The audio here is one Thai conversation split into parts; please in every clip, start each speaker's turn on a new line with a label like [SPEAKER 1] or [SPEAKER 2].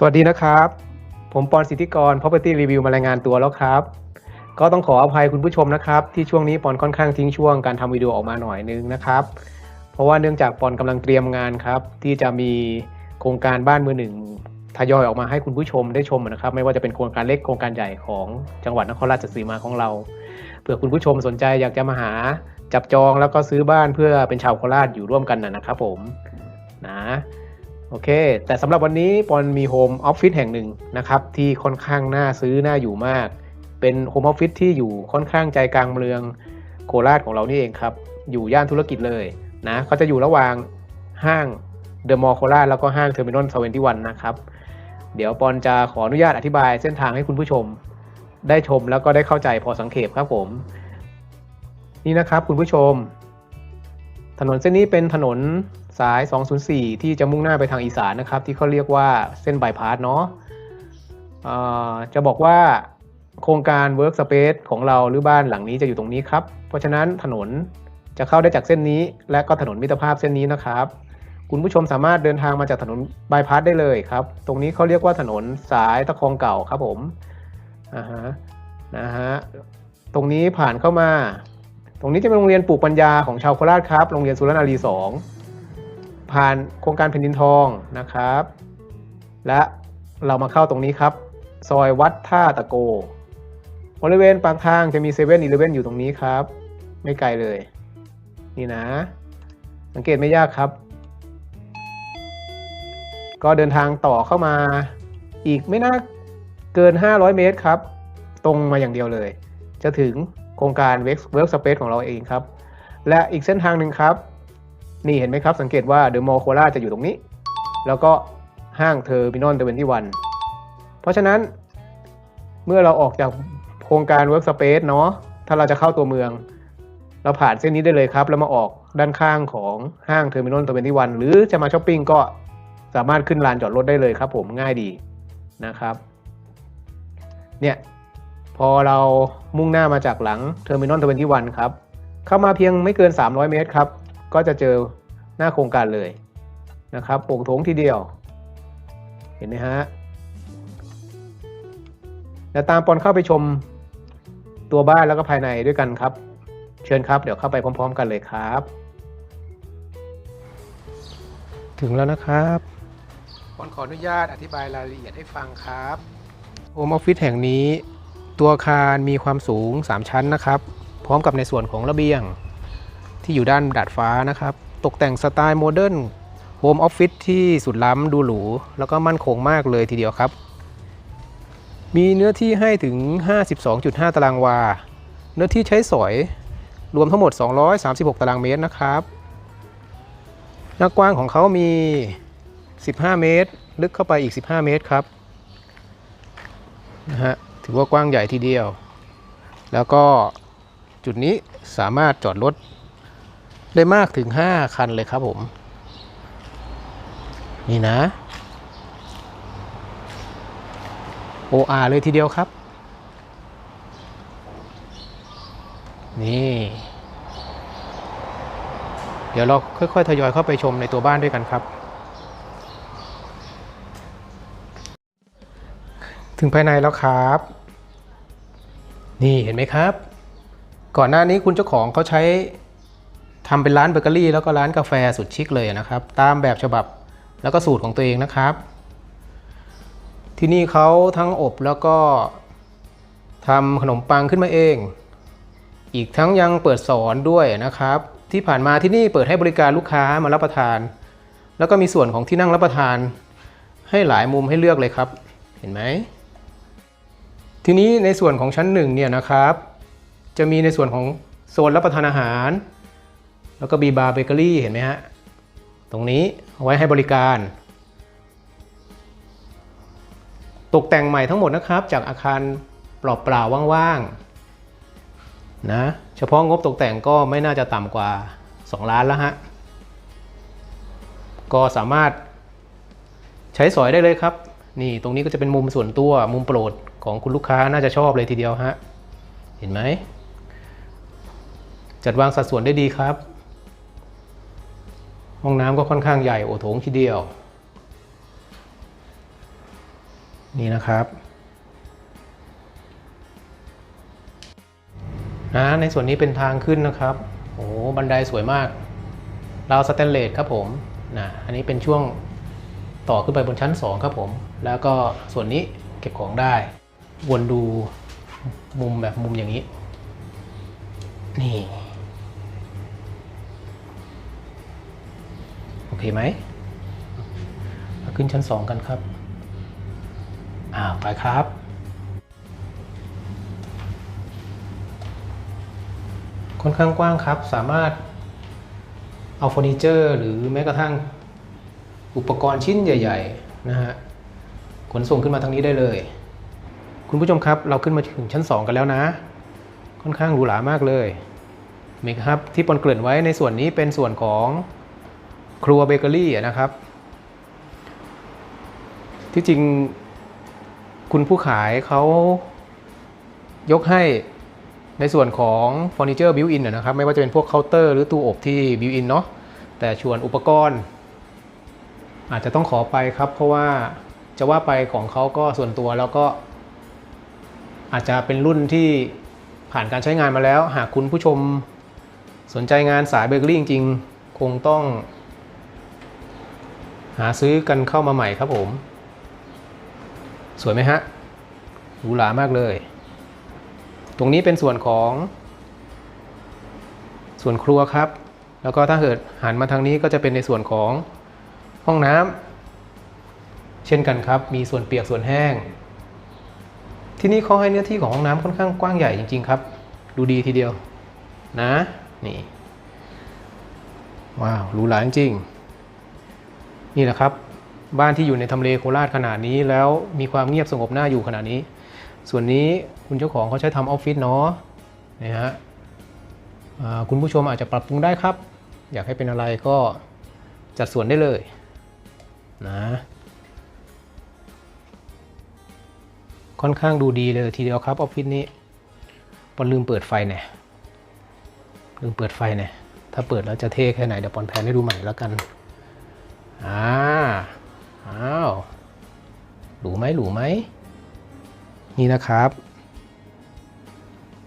[SPEAKER 1] สวัสดีนะครับ ผมปอนสิทธิกร Property Review มารายงานตัวแล้วครับ ก็ต้องขออภัยคุณผู้ชมนะครับ ที่ช่วงนี้ปอนค่อนข้างทิ้งช่วงการทำวิดีโอออกมาหน่อยนึงนะครับ เพราะว่าเนื่องจากปอนกำลังเตรียมงานครับ ที่จะมีโครงการบ้านมือหนึ่งทยอยออกมาให้คุณผู้ชมได้ชมนะครับ ไม่ว่าจะเป็นโครงการเล็กโครงการใหญ่ของจังหวัดนครราชสีมาของเราเผื่อคุณผู้ชมสนใจอยากจะมาหาจับจองแล้วก็ซื้อบ้านเพื่อเป็นชาวโคราชอยู่ร่วมกันนะนะครับผมนะ โอเค แต่สำหรับวันนี้ปอนมีโฮมออฟฟิศแห่งหนึ่งนะครับ ที่ค่อนข้างน่าซื้อน่าอยู่มาก เป็นโฮมออฟฟิศที่อยู่ค่อนข้างใจกลางเมืองโคราชของเรานี่เองครับ อยู่ย่านธุรกิจเลยนะเขาจะอยู่ระหว่างห้างเดอะมอลล์โคราชแล้วก็ห้างเทอร์มินอลเซเวนตี้วันนะครับ เดี๋ยวปอนจะขออนุญาตอธิบายเส้นทางให้คุณผู้ชม ได้ชมแล้วก็ได้เข้าใจพอสังเขปครับผม นี่นะครับคุณผู้ชม ถนนเส้นนี้เป็นถนน สาย 204 ที่จะมุ่งหน้าไปทางอีสานนะครับ ที่เขาเรียกว่าเส้นบายพาสเนาะจะบอกว่าโครงการ Workspace ของเราหรือบ้านหลังนี้จะอยู่ตรงนี้ครับ เพราะฉะนั้นถนนจะเข้าได้จากเส้นนี้ และก็ถนนมิตรภาพเส้นนี้นะครับ คุณผู้ชมสามารถเดินทางมาจากถนนบายพาสได้เลยครับ ตรงนี้เขาเรียกว่าถนนสายตะคองเก่าครับผมอ่าฮะนะฮะตรงนี้ผ่านเข้ามา ตรงนี้จะเป็นโรงเรียนปลูกปัญญาของชาวโคราชครับ โรงเรียนสุรนารีสอง ผ่านโครงการแผ่นดินทองนะครับ และเรามาเข้าตรงนี้ครับ ซอยวัดท่าตะโก บริเวณปากทางจะมีเซเว่นอีเลเว่นอยู่ตรงนี้ครับ ไม่ไกลเลย นี่นะ สังเกตไม่ยากครับ ก็เดินทางต่อเข้ามาอีกไม่น่าเกิน 500 เมตรครับ ตรงมาอย่างเดียวเลย จะถึงโครงการ Work Workspace ของเราเองครับ และอีกเส้นทางหนึ่งครับ นี่เห็นไหมครับ สังเกตว่าเดอะมอลล์โคราชจะอยู่ตรงนี้ แล้วก็ห้างเทอร์มินอลเดเวนที่วันเพราะฉะนั้นเมื่อเราออกจากโครงการ Workspace เนาะถ้าเราจะเข้าตัวเมือง เราผ่านเส้นนี้ได้เลยครับ แล้วมาออกด้านข้างของห้างเทอร์มินอลเดเวนที่วันหรือจะมาช้อปปิ้งก็สามารถขึ้นลานจอดรถได้เลยครับ ผมง่ายดีนะครับ เนี่ยพอเรามุ่งหน้ามาจากหลังเทอร์มินอลทเวนตี้วันครับ เข้ามาเพียงไม่เกิน 300 เมตรครับ ก็จะเจอหน้าโครงการเลยนะครับโป่งโถงทีเดียว เห็นไหมฮะแล้วตามปอนเข้าไปชมตัวบ้านแล้วก็ภายในด้วยกันครับ เชิญครับเดี๋ยวเข้าไปพร้อม ๆ กันเลยครับ ถึงแล้วนะครับปอนขออนุญาตอธิบายรายละเอียดให้ฟังครับโฮมออฟฟิศแห่งนี้ ตัวอาคารมีความสูง 3 ชั้นนะครับ พร้อมกับในส่วนของระเบียง ที่อยู่ด้านดาดฟ้านะครับ ตกแต่งสไตล์โมเดิร์นโฮมออฟฟิศที่สุดล้ำดูหรู แล้วก็มั่นคงมากเลยทีเดียวครับ มีเนื้อที่ให้ถึง 52.5 ตารางวา เนื้อที่ใช้สอย รวมทั้งหมด 236 ตารางเมตรนะครับหน้ากว้างของเขามี 15 เมตร ลึกเข้าไปอีก 15 เมตรครับนะฮะถือว่ากว้างใหญ่ทีเดียว แล้วก็จุดนี้สามารถจอดรถ ได้มากถึง 5 คันเลยครับผม นี่นะ OR เลยทีเดียวครับ นี่ เดี๋ยวเราค่อยๆ ทยอยเข้าไปชมในตัวบ้านด้วยกันครับ ถึงภายในแล้วครับ นี่เห็นไหมครับ ก่อนหน้านี้คุณเจ้าของเขาใช้ ทำเป็นร้านเบเกอรี่แล้วก็ร้านกาแฟสุดชิคเลยนะครับ ตามแบบฉบับแล้วก็สูตรของตัวเองนะครับ ที่นี่เขาทั้งอบแล้วก็ทำขนมปังขึ้นมาเอง อีกทั้งยังเปิดสอนด้วยนะครับ ที่ผ่านมาที่นี่เปิดให้บริการลูกค้ามารับประทาน แล้วก็มีส่วนของที่นั่งรับประทาน ให้หลายมุมให้เลือกเลยครับ เห็นไหมทีนี้ในส่วนของชั้นหนึ่งเนี่ยนะครับ จะมีในส่วนของโซนรับประทานอาหาร แล้วก็บีบาร์เบเกอรี่เห็นไหมฮะ ตรงนี้เอาไว้ให้บริการ ตกแต่งใหม่ทั้งหมดนะครับ จากอาคารเปล่าๆว่างๆนะเฉพาะงบตกแต่งก็ไม่น่าจะต่ำกว่า 2 ล้านแล้วฮะ ก็สามารถใช้สอยได้เลยครับ นี่ตรงนี้ก็จะเป็นมุมส่วนตัวมุมโปรดของคุณลูกค้าน่าจะชอบเลยทีเดียวฮะ เห็นไหมจัดวางสัดส่วนได้ดีครับ ห้องน้ำก็ค่อนข้างใหญ่โอโถงทีเดียว นี่นะครับนะในส่วนนี้เป็นทางขึ้นนะครับโอ้บันไดสวยมากราวสแตนเลสครับผมนะอันนี้เป็นช่วงต่อขึ้นไปบนชั้น 2 ครับผม แล้วก็ส่วนนี้เก็บของได้ วนดูมุมแบบมุมอย่างนี้ นี่ เคไหมมาขึ้นชั้น2กันครับอ่าไปครับ ค่อนข้างกว้างครับ สามารถเอาเฟอร์นิเจอร์ หรือแม้กระทั่งอุปกรณ์ชิ้นใหญ่ ๆ นะฮะขนส่งขึ้นมาทางนี้ได้เลย คุณผู้ชมครับเราขึ้นมาถึงชั้น 2 กันแล้วนะ ค่อนข้างหรูหรามากเลยเมครับที่ปนเกริ่อนไว้ในส่วนนี้เป็นส่วนของ ครัวเบเกอรี่นะครับ ที่จริงคุณผู้ขายเขายกให้ในส่วนของเฟอร์นิเจอร์บิวอินนะครับ ไม่ว่าจะเป็นพวกเคาน์เตอร์หรือตู้อบที่บิวอินเนาะแต่ชวนอุปกรณ์ อาจจะต้องขอไปครับ เพราะว่าจะว่าไปของเขาก็ส่วนตัวแล้วก็ อาจจะเป็นรุ่นที่ผ่านการใช้งานมาแล้ว หากคุณผู้ชมสนใจงานสายเบเกอรี่จริง ๆ คงต้อง หาซื้อกันเข้ามาใหม่ครับผม สวยไหมฮะหรูหรามากเลย ตรงนี้เป็นส่วนของ ส่วนครัวครับ แล้วก็ถ้าเกิดหันมาทางนี้ก็จะเป็นในส่วนของห้องน้ำเช่นกันครับ มีส่วนเปียกส่วนแห้ง ที่นี่เขาให้เนื้อที่ของห้องน้ำค่อนข้างกว้างใหญ่จริง ๆ ครับ ดูดีทีเดียว นะ นี่ ว้าวหรูหราจริงๆ นี่แหละครับ บ้านที่อยู่ในทำเลโคราชขนาดนี้แล้วมีความเงียบสงบน่าอยู่ขนาดนี้ ส่วนนี้คุณเจ้าของเขาใช้ทำออฟฟิศเนาะนะฮะคุณผู้ชมอาจจะปรับปรุงได้ครับ อยากให้เป็นอะไรก็จัดส่วนได้เลยนะค่อนข้างดูดีเลยทีเดียวครับออฟฟิศนี้ปอนลืมเปิดไฟเนี่ยลืมเปิดไฟเนี่ยถ้าเปิดแล้วจะเท่แค่ไหนเดี๋ยวปอนแพนให้ดูใหม่แล้วกัน อ่าอ้าวหรูไหมหรูไหมนี่นะครับ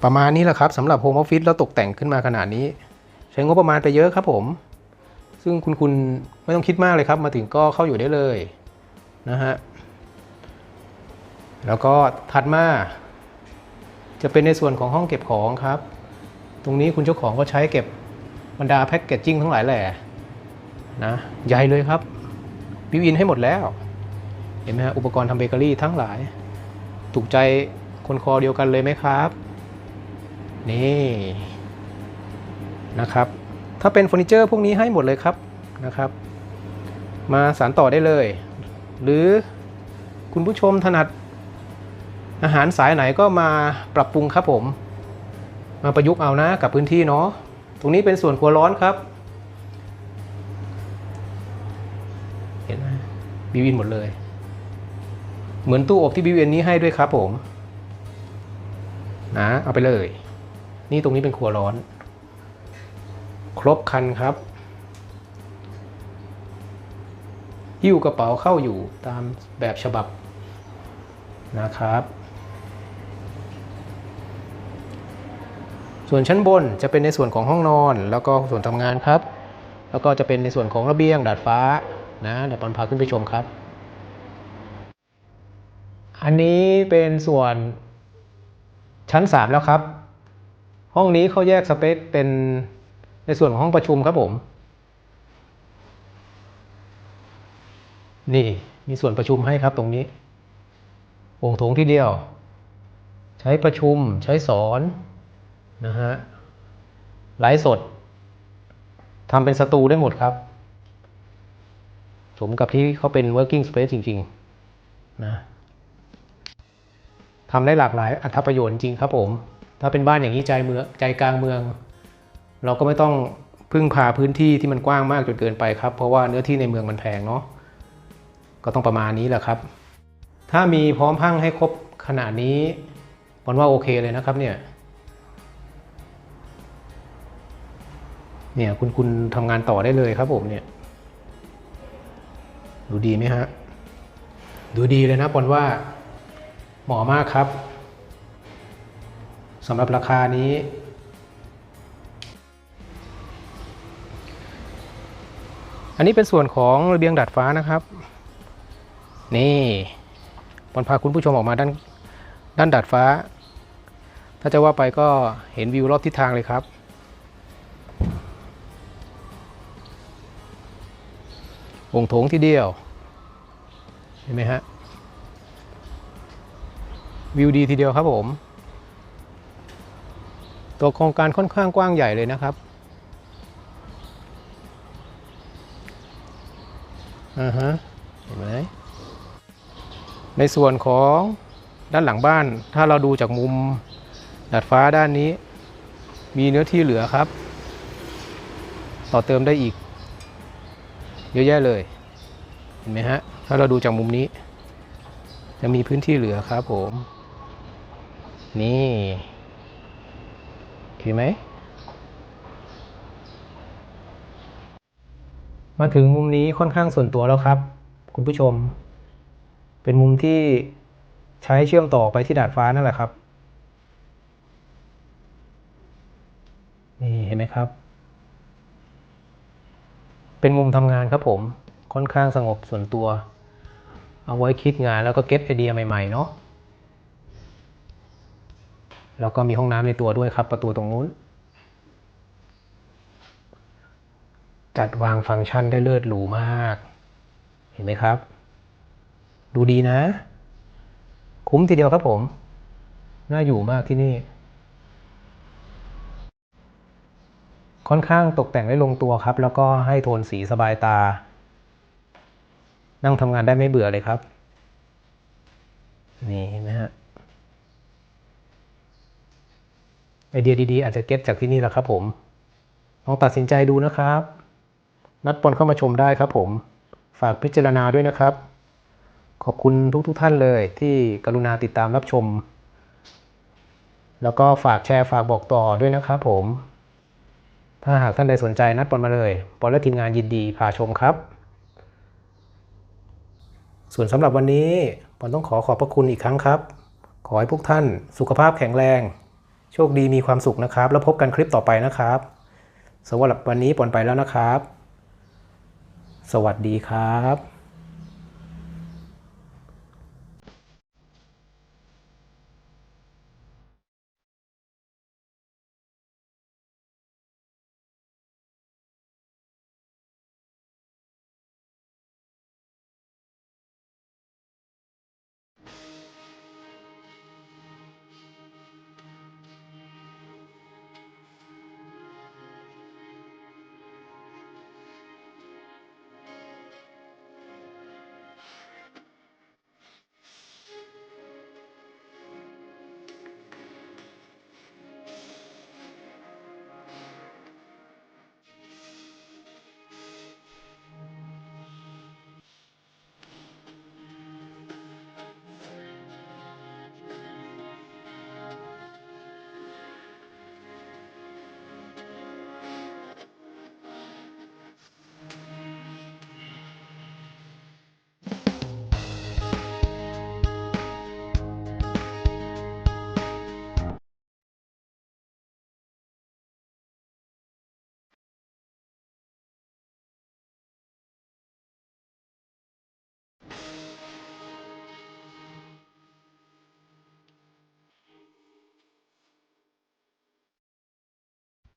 [SPEAKER 1] ประมาณนี้แหละครับสำหรับโฮมออฟฟิศแล้วตกแต่งขึ้นมาขนาดนี้ ใช้งบประมาณไปเยอะครับผม ซึ่งคุณคุณไม่ต้องคิดมากเลยครับ มาถึงก็เข้าอยู่ได้เลยนะฮะแล้วก็ถัดมาจะเป็นในส่วนของห้องเก็บของครับ ตรงนี้คุณเจ้าของก็ใช้เก็บบรรดาแพ็กเกจจิ้งทั้งหลายแหล่ นะใหญ่เลยครับบิวอินให้หมดแล้ว เห็นไหมฮะอุปกรณ์ทำเบเกอรี่ทั้งหลาย ถูกใจคนคอเดียวกันเลยไหมครับ นี่นะครับ ถ้าเป็นเฟอร์นิเจอร์พวกนี้ให้หมดเลยครับนะครับ มาสานต่อได้เลย หรือคุณผู้ชมถนัดอาหารสายไหนก็มาปรับปรุงครับผม มาประยุกต์เอานะกับพื้นที่เนาะตรงนี้เป็นส่วนครัวร้อนครับ บิวอินหมดเลย เหมือนตู้อบที่บิวอินนี้ให้ด้วยครับผมนะเอาไปเลย นี่ตรงนี้เป็นครัวร้อน ครบคันครับหิ้วกระเป๋าเข้าอยู่ตามแบบฉบับนะครับ ส่วนชั้นบนจะเป็นในส่วนของห้องนอน แล้วก็ส่วนทำงานครับ แล้วก็จะเป็นในส่วนของระเบียงดาดฟ้า นะเดี๋ยวปอนพาขึ้นไปชมครับ อันนี้เป็นส่วนชั้น 3 แล้วครับ ห้องนี้เขาแยกสเปซเป็นในส่วนของห้องประชุมครับผม นี่มีส่วนประชุมให้ครับตรงนี้โอ่งโถงที่เดียว ใช้ประชุมใช้สอนนะฮะไลฟ์สดทำเป็นสตูได้หมดครับ สมกับที่เขาเป็น working space จริงๆนะทำได้หลากหลายอัตประโยชน์จริงครับผม ถ้าเป็นบ้านอย่างนี้ใจเมืองใจกลางเมือง เราก็ไม่ต้องพึ่งพาพื้นที่ที่มันกว้างมากจนเกินไปครับ เพราะว่าเนื้อที่ในเมืองมันแพงเนาะก็ต้องประมาณนี้แหละครับ ถ้ามีพร้อมพังให้ครบขนาดนี้ปอนว่าโอเคเลยนะครับเนี่ยเนี่ยคุณคุณทำงานต่อได้เลยครับผมเนี่ย ดูดีไหมฮะ ดูดีเลยนะปอนว่า เหมาะมากครับสำหรับราคานี้ อันนี้เป็นส่วนของระเบียงดาดฟ้านะครับ นี่ปอนพาคุณผู้ชมออกมาด้านด้านดาดฟ้า ถ้าจะว่าไปก็เห็นวิวรอบทิศทางเลยครับ วงโถงที่เดียว เห็นไหมฮะ วิวดีทีเดียวครับผม ตัวโครงการค่อนข้างกว้างใหญ่เลยนะครับอ่าฮะ เห็นไหม ในส่วนของด้านหลังบ้าน ถ้าเราดูจากมุมดาดฟ้าด้านนี้ มีเนื้อที่เหลือครับ ต่อเติมได้อีก เยอะแยะเลย เห็นไหมฮะ ถ้าเราดูจากมุมนี้ จะมีพื้นที่เหลือครับผม นี่เห็นไหม มาถึงมุมนี้ค่อนข้างส่วนตัวแล้วครับ คุณผู้ชม เป็นมุมที่ใช้เชื่อมต่อไปที่ดาดฟ้านั่นแหละครับ นี่เห็นไหมครับ เป็นมุมทำงานครับผม ค่อนข้างสงบส่วนตัว เอาไว้คิดงานแล้วก็เก็บไอเดียใหม่ๆเนาะ แล้วก็มีห้องน้ำในตัวด้วยครับ ประตูตรงนู้น จัดวางฟังก์ชันได้เลิศหรูมาก เห็นไหมครับ ดูดีนะ คุ้มทีเดียวครับผม น่าอยู่มากที่นี่ ค่อนข้างตกแต่งได้ลงตัวครับ แล้วก็ให้โทนสีสบายตา นั่งทำงานได้ไม่เบื่อเลยครับ นี่เห็นไหมฮะไอเดียดีๆ อาจจะเก็ตจากที่นี่แหละครับผมลองตัดสินใจดูนะครับ นัดปนเข้ามาชมได้ครับผม ฝากพิจารณาด้วยนะครับ ขอบคุณทุกๆทท่านเลยที่กรุณาติดตามรับชม แล้วก็ฝากแชร์ฝากบอกต่อด้วยนะครับผม ถ้าหากท่านใดสนใจนัดปอนมาเลยปอนและทีมงานยินดีพาชมครับ ส่วนสำหรับวันนี้ปอนต้องขอขอบพระคุณอีกครั้งครับ ขอให้พวกท่านสุขภาพแข็งแรง โชคดีมีความสุขนะครับ แล้วพบกันคลิปต่อไปนะครับสำหรับวันนี้ปอนไปแล้วนะครับ สวัสดีครับ